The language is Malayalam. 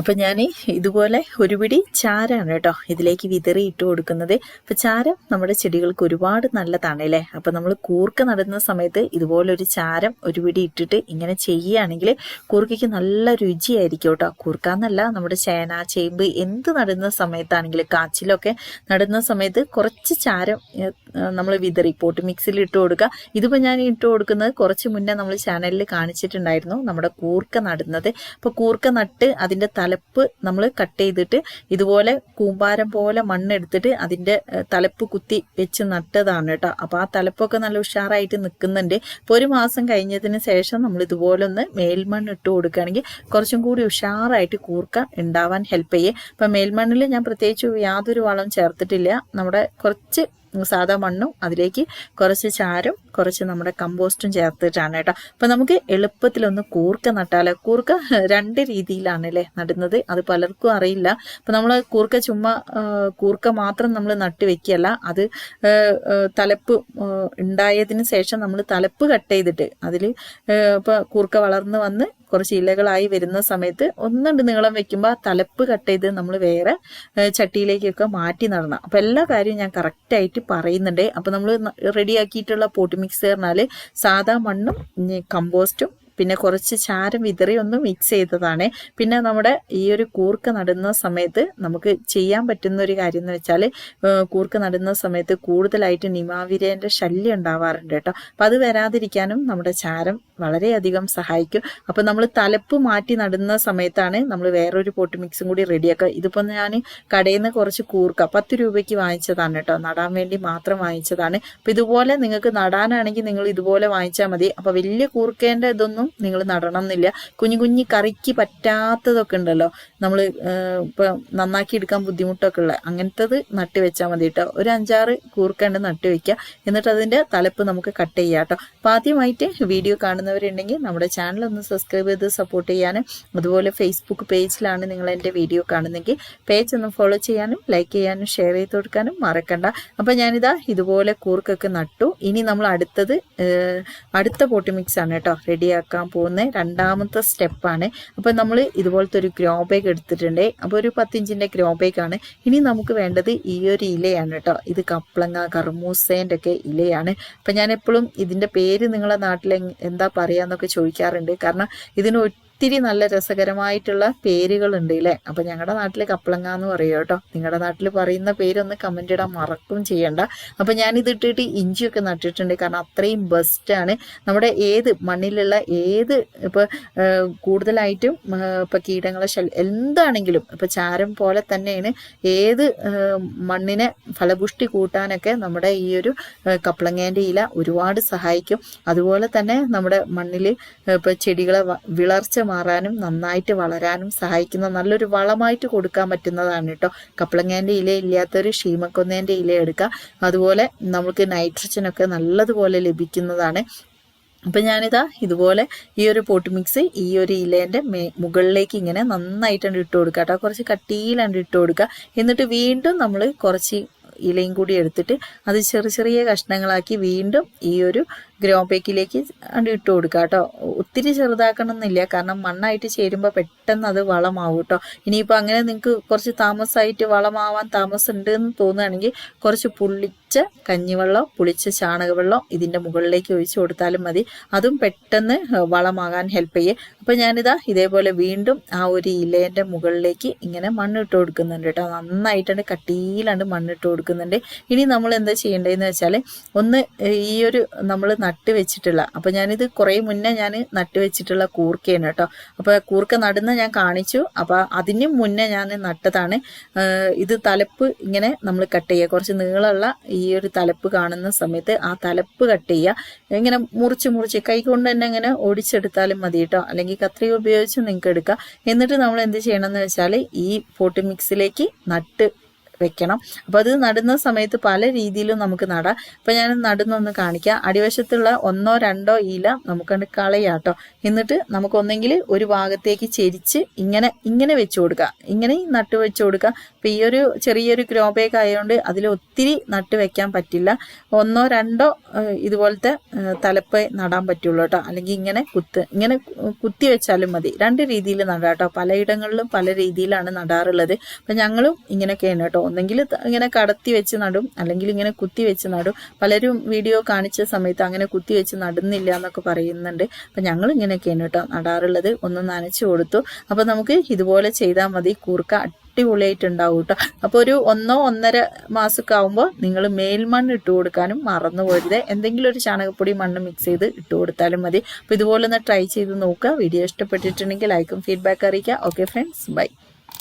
അപ്പം ഞാൻ ഇതുപോലെ ഒരു പിടി ചാരാണ് കേട്ടോ ഇതിലേക്ക് വിതറി ഇട്ട് കൊടുക്കുന്നത്. അപ്പം ചാരം നമ്മുടെ ചെടികൾക്ക് ഒരുപാട് നല്ലതാണ് അല്ലേ? അപ്പം നമ്മൾ കൂർക്ക നടുന്ന സമയത്ത് ഇതുപോലെ ഒരു ചാരം ഒരു പിടി ഇട്ടിട്ട് ഇങ്ങനെ ചെയ്യുകയാണെങ്കിൽ കൂർക്കയ്ക്ക് നല്ല രുചിയായിരിക്കും കേട്ടോ. കൂർക്കാന്നല്ല നമ്മുടെ ചേന ചേമ്പ് എന്ത് നടുന്ന സമയത്താണെങ്കിലും കാച്ചിലൊക്കെ നടുന്ന സമയത്ത് കുറച്ച് ചാരം നമ്മൾ വിതറി പോട്ട് മിക്സിൽ ഇട്ട് കൊടുക്കുക. ഇതിപ്പോൾ ഞാൻ ഇട്ട് കൊടുക്കുന്നത് കുറച്ച് മുന്നേ നമ്മൾ ചാനലിൽ കാണിച്ചിട്ടുണ്ടായിരുന്നു നമ്മുടെ കൂർക്ക നടുന്നത്. അപ്പോൾ കൂർക്ക നട്ട് അതിന്റെ തലപ്പ് നമ്മൾ കട്ട് ചെയ്തിട്ട് ഇതുപോലെ കൂമ്പാരം പോലെ മണ്ണെടുത്തിട്ട് അതിന്റെ തലപ്പ് കുത്തി വെച്ച് നട്ടതാണ് കേട്ടോ. അപ്പോൾ ആ തലപ്പൊക്കെ നല്ല ഉഷാറായിട്ട് നിൽക്കുന്നുണ്ട് ഇപ്പോൾ ഒരു മാസം കഴിഞ്ഞതിന് ശേഷം നമ്മൾ ഇതുപോലെ ഒന്ന് മേൽമണ്ണ് ഇട്ട് കൊടുക്കുകയാണെങ്കിൽ കുറച്ചും കൂടി ഉഷാറായിട്ട് കൂർക്ക ഉണ്ടാവാൻ ഹെൽപ്പ് ചെയ്യും. ഇപ്പം മേൽമണ്ണിൽ ഞാൻ പ്രത്യേകിച്ച് യാതൊരു വളം ചേർത്തിട്ടില്ല. നമ്മുടെ കുറച്ച് സാധാ മണ്ണും അതിലേക്ക് കുറച്ച് ചാരും കുറച്ച് നമ്മുടെ കമ്പോസ്റ്റും ചേർത്തിട്ടാണ് കേട്ടോ. അപ്പൊ നമുക്ക് എളുപ്പത്തിലൊന്ന് കൂർക്ക നട്ടാൽ കൂർക്ക രണ്ട് രീതിയിലാണ് അല്ലേ നടുന്നത്. അത് പലർക്കും അറിയില്ല. അപ്പൊ നമ്മൾ കൂർക്ക ചുമ്മാ കൂർക്ക മാത്രം നമ്മൾ നട്ട് വെക്കുകയല്ല. അത് തലപ്പ് ഉണ്ടായതിന് ശേഷം നമ്മൾ തലപ്പ് കട്ട് ചെയ്തിട്ട് അതിൽ ഇപ്പൊ കൂർക്ക വളർന്ന് വന്ന് കുറച്ച് ഇലകളായി വരുന്ന സമയത്ത് ഒന്നുണ്ട് നീളം വെക്കുമ്പോൾ ആ തലപ്പ് കട്ട് ചെയ്ത് നമ്മൾ വേറെ ചട്ടിയിലേക്കൊക്കെ മാറ്റി നടണം. അപ്പം എല്ലാ കാര്യവും ഞാൻ കറക്റ്റായിട്ട് പറയുന്നുണ്ട്. അപ്പം നമ്മൾ റെഡിയാക്കിയിട്ടുള്ള പോട്ട് മിക്സ് പറഞ്ഞാൽ സാധാ മണ്ണും കമ്പോസ്റ്റും പിന്നെ കുറച്ച് ചാരം വിതറി ഒന്ന് മിക്സ് ചെയ്തതാണ്. പിന്നെ നമ്മുടെ ഈ ഒരു കൂർക്ക നടുന്ന സമയത്ത് നമുക്ക് ചെയ്യാൻ പറ്റുന്ന ഒരു കാര്യം എന്ന് വെച്ചാൽ കൂർക്ക നടുന്ന സമയത്ത് കൂടുതലായിട്ട് നിമാവിരേന്റെ ശല്യം ഉണ്ടാവാറുണ്ട് കേട്ടോ. അപ്പം അത് വരാതിരിക്കാനും നമ്മുടെ ചാരം വളരെയധികം സഹായിക്കും. അപ്പം നമ്മൾ തലപ്പ് മാറ്റി നടുന്ന സമയത്താണ് നമ്മൾ വേറൊരു പോട്ട് മിക്സും കൂടി റെഡിയാക്കുക ഇതിപ്പോൾ ഞാൻ കടയിൽ നിന്ന് കുറച്ച് കൂർക്ക പത്ത് രൂപയ്ക്ക് വാങ്ങിച്ചതാണ് കേട്ടോ. നടാൻ വേണ്ടി മാത്രം വാങ്ങിച്ചതാണ്. അപ്പം ഇതുപോലെ നിങ്ങൾക്ക് നടാനാണെങ്കിൽ നിങ്ങൾ ഇതുപോലെ വാങ്ങിച്ചാൽ മതി. അപ്പം വലിയ കൂർക്കേന്റെ ഇതൊന്നും നിങ്ങൾ നടണം എന്നില്ല കുഞ്ഞു കുഞ്ഞു കറിക്ക് പറ്റാത്തതൊക്കെ ഉണ്ടല്ലോ. നമ്മൾ ഇപ്പോൾ നന്നാക്കി എടുക്കാൻ ബുദ്ധിമുട്ടൊക്കെ ഉള്ള അങ്ങനത്തത് നട്ട് വെച്ചാൽ മതി കേട്ടോ. ഒരു അഞ്ചാറ് കൂർക്കണ്ട് നട്ട് വെക്കുക എന്നിട്ട് അതിന്റെ തലപ്പ് നമുക്ക് കട്ട് ചെയ്യാം കേട്ടോ. അപ്പം ആദ്യമായിട്ട് വീഡിയോ കാണുന്നവരുണ്ടെങ്കിൽ നമ്മുടെ ചാനൽ ഒന്ന് സബ്സ്ക്രൈബ് ചെയ്ത് സപ്പോർട്ട് ചെയ്യാനും അതുപോലെ ഫേസ്ബുക്ക് പേജിലാണ് നിങ്ങൾ എന്റെ വീഡിയോ കാണുന്നെങ്കിൽ പേജ് ഒന്ന് ഫോളോ ചെയ്യാനും ലൈക്ക് ചെയ്യാനും ഷെയർ ചെയ്ത് കൊടുക്കാനും മറക്കണ്ട. അപ്പം ഞാനിതാ ഇതുപോലെ കൂർക്കൊക്കെ നട്ടു. ഇനി നമ്മൾ അടുത്തത് അടുത്ത പോട്ടി മിക്സ് ആണ് കേട്ടോ റെഡിയാക്കാൻ പോകുന്ന. രണ്ടാമത്തെ സ്റ്റെപ്പാണ് അപ്പം നമ്മൾ ഇതുപോലത്തെ ഒരു ഗ്രോ ബാഗ് എടുത്തിട്ടുണ്ട്. അപ്പോൾ ഒരു പത്തിഞ്ചിന്റെ ഗ്രോ ആണ്. ഇനി നമുക്ക് വേണ്ടത് ഈ ഒരു ഇലയാണ് കേട്ടോ. ഇത് കപ്ലങ്ങ കർമൂസേന്റെ ഒക്കെ ഇലയാണ്. അപ്പം ഞാൻ എപ്പോഴും ഇതിന്റെ പേര് നിങ്ങളെ നാട്ടിൽ എങ്- പറയാന്നൊക്കെ ചോദിക്കാറുണ്ട്. കാരണം ഇതിന് ഒത്തിരി നല്ല രസകരമായിട്ടുള്ള പേരുകളുണ്ട് അല്ലേ അപ്പം ഞങ്ങളുടെ നാട്ടിൽ കപ്പളങ്ങ എന്ന് പറയും കേട്ടോ. നിങ്ങളുടെ നാട്ടിൽ പറയുന്ന പേരൊന്ന് കമന്റ് ഇടാൻ മറക്കും ചെയ്യണ്ട. അപ്പം ഞാനിത് ഇട്ടിട്ട് ഇഞ്ചിയൊക്കെ നട്ടിട്ടുണ്ട്. കാരണം അത്രയും ബെസ്റ്റാണ് നമ്മുടെ ഏത് മണ്ണിലുള്ള ഏത് ഇപ്പോൾ കൂടുതലായിട്ടും ഇപ്പോൾ കീടങ്ങളെ ശല്യം എന്താണെങ്കിലും ഇപ്പോൾ ചാരം പോലെ തന്നെയാണ് ഏത് മണ്ണിനെ ഫലപുഷ്ടി കൂട്ടാനൊക്കെ നമ്മുടെ ഈ ഒരു കപ്പളങ്ങേന്റെ ഇല ഒരുപാട് സഹായിക്കും. അതുപോലെ തന്നെ നമ്മുടെ മണ്ണിൽ ഇപ്പോൾ ചെടികളെ വിളർച്ച മാറാനും നന്നായിട്ട് വളരാനും സഹായിക്കുന്ന നല്ലൊരു വളമായിട്ട് കൊടുക്കാൻ പറ്റുന്നതാണ് കേട്ടോ കപ്പളങ്ങേന്റെ ഇല ഇല്ലാത്തൊരു ഷീമക്കൊന്നേന്റെ ഇല എടുക്കുക അതുപോലെ നമുക്ക് നൈട്രജനൊക്കെ നല്ലതുപോലെ ലഭിക്കുന്നതാണ്. അപ്പം ഞാനിതാ ഇതുപോലെ ഈ ഒരു പോട്ട് മിക്സ് ഈ ഒരു ഇലേന്റെ മേ മുകളിലേക്ക് ഇങ്ങനെ നന്നായിട്ടാണ് ഇട്ട് കൊടുക്കുക കേട്ടോ കുറച്ച് കട്ടിയിലാണ് ഇട്ട് കൊടുക്കുക എന്നിട്ട് വീണ്ടും നമ്മൾ കുറച്ച് ഇലയും കൂടി എടുത്തിട്ട് അത് ചെറിയ ചെറിയ കഷ്ണങ്ങളാക്കി വീണ്ടും ഈ ഒരു ഗ്രോ പേക്കിലേക്ക് അങ്ങട് ഇട്ട് കൊടുക്കുക കേട്ടോ ഒത്തിരി ചെറുതാക്കണം എന്നില്ല കാരണം മണ്ണായിട്ട് ചേരുമ്പോൾ പെട്ടെന്ന് അത് വളമാവും കേട്ടോ ഇനിയിപ്പോൾ അങ്ങനെ നിങ്ങൾക്ക് കുറച്ച് താമസമായിട്ട് വളമാവാൻ താമസം ഉണ്ട് എന്ന് തോന്നുകയാണെങ്കിൽ കുറച്ച് പുളിച്ച കഞ്ഞിവെള്ളം പുളിച്ച ചാണകവെള്ളം ഇതിന്റെ മുകളിലേക്ക് ഒഴിച്ചു കൊടുത്താലും മതി. അതും പെട്ടെന്ന് വളമാകാൻ ഹെൽപ്പ് ചെയ്യും. അപ്പോൾ ഞാനിതാ ഇതേപോലെ വീണ്ടും ആ ഒരു ഇലേന്റെ മുകളിലേക്ക് ഇങ്ങനെ മണ്ണിട്ട് കൊടുക്കുന്നുണ്ട് കേട്ടോ നന്നായിട്ടാണ് കട്ടിയിലാണ്ട് മണ്ണിട്ട് കൊടുക്കുന്നുണ്ട്. ഇനി നമ്മൾ എന്താ ചെയ്യേണ്ടതെന്ന് വെച്ചാൽ ഒന്ന് ഈ ഒരു നമ്മൾ നട്ട് വെച്ചിട്ടുള്ള. അപ്പോൾ ഞാനിത് കുറേ മുന്നേ ഞാൻ നട്ട് വെച്ചിട്ടുള്ള കൂർക്കയാണ് കേട്ടോ. അപ്പോൾ കൂർക്ക നടുന്ന ഞാൻ കാണിച്ചു. അപ്പോൾ അതിനും മുന്നേ ഞാൻ നട്ടതാണ്. ഇത് തലപ്പ് ഇങ്ങനെ നമ്മൾ കട്ട് ചെയ്യുക. കുറച്ച് നീളമുള്ള ഈ ഒരു തലപ്പ് കാണുന്ന സമയത്ത് ആ തലപ്പ് കട്ട് ചെയ്യുക. ഇങ്ങനെ മുറിച്ച് മുറിച്ച് കൈ കൊണ്ട് തന്നെ ഇങ്ങനെ ഓടിച്ചെടുത്താലും മതി കേട്ടോ. അല്ലെങ്കിൽ കത്രിക ഉപയോഗിച്ച് നിങ്ങൾക്ക് എടുക്കാം. എന്നിട്ട് നമ്മൾ എന്ത് ചെയ്യണം എന്ന് വെച്ചാൽ ഈ പോട്ട് മിക്സിലേക്ക് നട്ട് വെക്കണം. അപ്പോൾ അത് നടുന്ന സമയത്ത് പല രീതിയിലും നമുക്ക് നടാം. അപ്പോൾ ഞാൻ നടുന്നൊന്ന് കാണിക്കാം. അടിവശത്തുള്ള ഒന്നോ രണ്ടോ ഇല നമുക്കത് കളയാട്ടോ. എന്നിട്ട് നമുക്കൊന്നെങ്കിൽ ഒരു ഭാഗത്തേക്ക് ചെരിച്ച് ഇങ്ങനെ ഇങ്ങനെ വെച്ച് കൊടുക്കുക ഇങ്ങനെ നട്ട് വെച്ച് കൊടുക്കുക അപ്പോൾ ഈ ഒരു ചെറിയൊരു ഗ്രോ ബാഗ് ആയതുകൊണ്ട് അതിൽ ഒത്തിരി നട്ട് വെക്കാൻ പറ്റില്ല. ഒന്നോ രണ്ടോ ഇതുപോലത്തെ തലപ്പ് നടാൻ പറ്റുള്ളൂ കേട്ടോ. അല്ലെങ്കിൽ ഇങ്ങനെ കുത്ത് ഇങ്ങനെ കുത്തി വെച്ചാലും മതി. രണ്ട് രീതിയിൽ നടാം കേട്ടോ. പലയിടങ്ങളിലും പല രീതിയിലാണ് നടാറുള്ളത്. അപ്പം ഞങ്ങളും ഇങ്ങനെയൊക്കെയാണ് കേട്ടോ. ഒന്നെങ്കിൽ ഇങ്ങനെ കടത്തി വെച്ച് നടും അല്ലെങ്കിൽ ഇങ്ങനെ കുത്തി വെച്ച് നടും. പലരും വീഡിയോ കാണിച്ച സമയത്ത് അങ്ങനെ കുത്തി വെച്ച് നടുന്നില്ല എന്നൊക്കെ പറയുന്നുണ്ട്. അപ്പം ഞങ്ങൾ ഇങ്ങനെയൊക്കെയാണ് കേട്ടോ നടാറുള്ളത്. ഒന്ന് നനച്ചു കൊടുത്തു. അപ്പം നമുക്ക് ഇതുപോലെ ചെയ്താൽ മതി. കൂർക്ക അടിപൊളിയായിട്ടുണ്ടാവും കേട്ടോ. അപ്പോൾ ഒരു ഒന്നോ ഒന്നര മാസമൊക്കെ ആകുമ്പോൾ നിങ്ങൾ മേൽമണ്ണ് ഇട്ട് കൊടുക്കാനും മറന്നു പോരുത്. എന്തെങ്കിലും ഒരു ചാണകപ്പൊടി മണ്ണ് മിക്സ് ചെയ്ത് ഇട്ട് കൊടുത്താലും മതി. അപ്പോൾ ഇതുപോലെ ഒന്ന് ട്രൈ ചെയ്ത് നോക്കുക. വീഡിയോ ഇഷ്ടപ്പെട്ടിട്ടുണ്ടെങ്കിൽ ലൈക്കും ഫീഡ്ബാക്ക് അറിയിക്കുക. Okay friends bye